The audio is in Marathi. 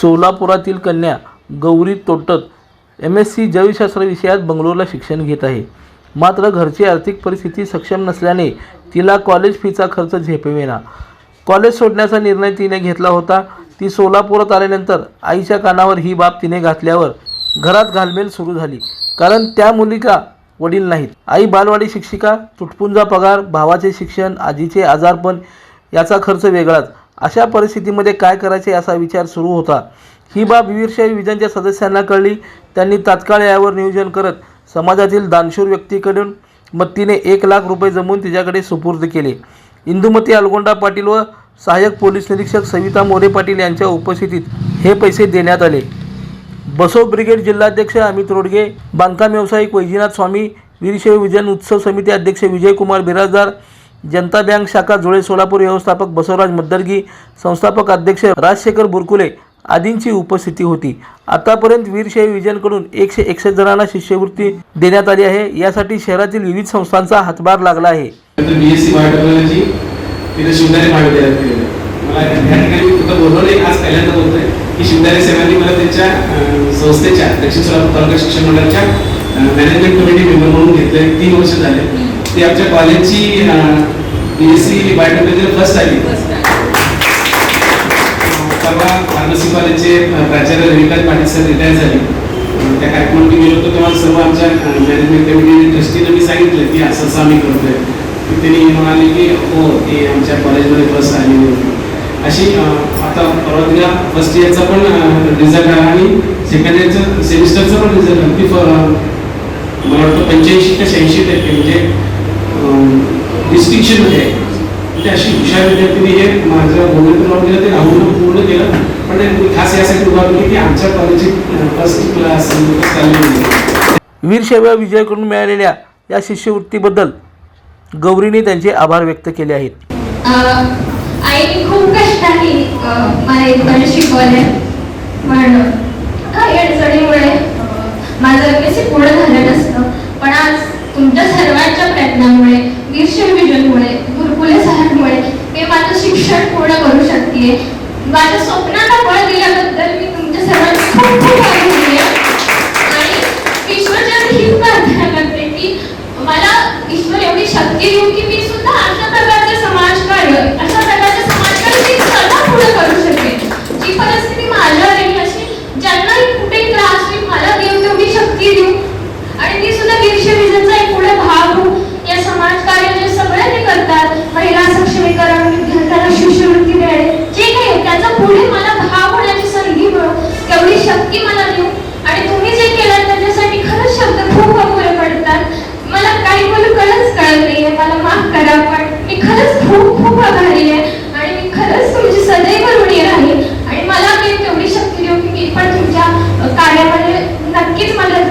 सोलापुरातील कन्या Gauri Totat M S C जैवशास्त्र विषयात बंगलोरला शिक्षण घेत आहे. मात्र घरची आर्थिक परिस्थिती सक्षम नसल्याने तिला कॉलेज फीचा खर्च झेपवेना. कॉलेज सोडण्याचा निर्णय तिने घेतला होता. ती सोलापुरात आल्यानंतर आईच्या कानावर ही बाब तिने घातल्यावर घरात घालमेल सुरू झाली. कारण त्या मुलीका वडील नाहीत. आई बालवाडी शिक्षिका तुटपुंजा पगार भावाचे शिक्षण आजीचे आजारपण याचा खर्च वेगळाच. अशा परिस्थितीमध्ये काय करायचे असा विचार सुरू होता. ही बाब वीरशाही विजनच्या सदस्यांना कळली. त्यांनी तात्काळ यावर नियोजन करत समाजातील दानशूर व्यक्तीकडून मत्तीने एक लाख रुपये जमवून तिच्याकडे सुपूर्द केले. इंदुमती अलगोंडा पाटील व सहाय्यक पोलीस निरीक्षक सविता मोरे पाटील यांच्या उपस्थितीत हे पैसे देण्यात आले. बसव ब्रिगेड जिल्हाध्यक्ष अमित रोडगे बांधकाम व्यावसायिक वैजीनाथ स्वामी वीरशैव विजन उत्सव समिती अध्यक्ष विजयकुमार बिराजदार जनता बँक शाखा जुळे सोलापूर व्यवस्थापक बसवराज मद्दरगी संस्थापक अध्यक्ष राजशेखर बुरकुले आदींची उपस्थिती होती. आतापर्यंत वीरशाही विजनकडून एकशे एकसष्ट जणांना शिष्यवृत्ती देण्यात आली आहे. यासाठी शहरातील विविध संस्थांचा हातभार लागला आहे. तिथे शिवदारी महाविद्यालयात केलं मला या ठिकाणी फक्त बोलवले आज पहिल्यांदा बोलतोय की शिवदारी सेवांनी मला त्यांच्या संस्थेच्या दक्षिण सोलापूर तालुका शिक्षण मंडळाच्या मॅनेजमेंट कमिटी मेंबर म्हणून घेतले तीन वर्ष झाले. ती आमच्या कॉलेजची B S C biotechnology first आली परवा फार्मसी कॉलेजचे प्राचार्य रविकांत पाटील सर रिटायर झाले. त्या कार्यक्रमात मी गेलो होतो तेव्हा सर्व आमच्या मॅनेजमेंट कमिटी ट्रस्टीनं मी सांगितलं की असं असं आम्ही करतोय. त्यांनी म्हणाले की हो ते आमच्या कॉलेजमध्ये बस आली होती. अशी आता परवा दिला फर्स्ट इयरचा पण रिझल्ट आला आणि सेकंड इयरचा सेमिस्टरचा पण रिझल्ट अगदी मला वाटतं पंच्याऐंशी ते शहाऐंशी टक्के म्हणजे डिस्टिंक्शनमध्ये आहे. म्हणजे अशी हुशार विद्यार्थ्यांनी हे माझं भूमिका लावून केलं ते राहून पूर्ण केलं. पण ते खास यासाठी उभा केली की आमच्या कॉलेजची फर्स्ट क्लास चालली होती. वीरशैव विजयकडून मिळालेल्या या शिष्यवृत्तीबद्दल गौरीने त्यांचे आभार व्यक्त केले आहेत. आईने खूप कष्टाने अं, मला इथपर्यंत शिकवले पण काही अडचणीमुळे माझं कसे पूर्ण झालं नसतं. पण आज तुमच्या सर्वांच्या प्रयत्नामुळे वीरशैव विजनमुळे गुरुकुले सरांमुळे मी माझं शिक्षण पूर्ण करू शकते माझ्या स्वप्नाला बळ दिल्याबद्दल मी तुमच्या सर्वांची खूप खूप आभारी आहे. आणि ईश्वरचरणी ही प्रार्थना करते की मला ईश्वर एवढी शक्ती देऊ की मी सुद्धा अशा प्रकारचे समाजकार्य अशा प्रकारचे समाजकार्य मी स्वतः पुढे करू शकेन जी परिस्थिती माझ्यावर येईल अशी ज्यांनाही कुठेही त्रास होईल मला देव तेवढी शक्ती देऊ आणि मी सुद्धा वीरशे विजनचा एक पुढे भाग होऊ या समाजकार्य जे सगळे ते करतात महिला सक्षमीकरण विद्यार्थ्यांना शिष्यवृत्ती मिळेल जे काही आहे, त्याचा पुढे मला भाग होण्याची संधी मिळो तेवढी शक्ती मला देऊ आणि तुम्ही जे केलं त्याच्यासाठी खरंच शब्द खूप अपुरे पडतात मला काही बोलू कळच कळत नाहीये मला माफ करा पण मी खरंच खूप खूप आभारी आहे आणि मी खरंच तुमची सदैव ऋणी राहील आणि मला मी तेवढी शक्ती देऊ की मी पण तुमच्या अ, कार्यामध्ये नक्कीच मदत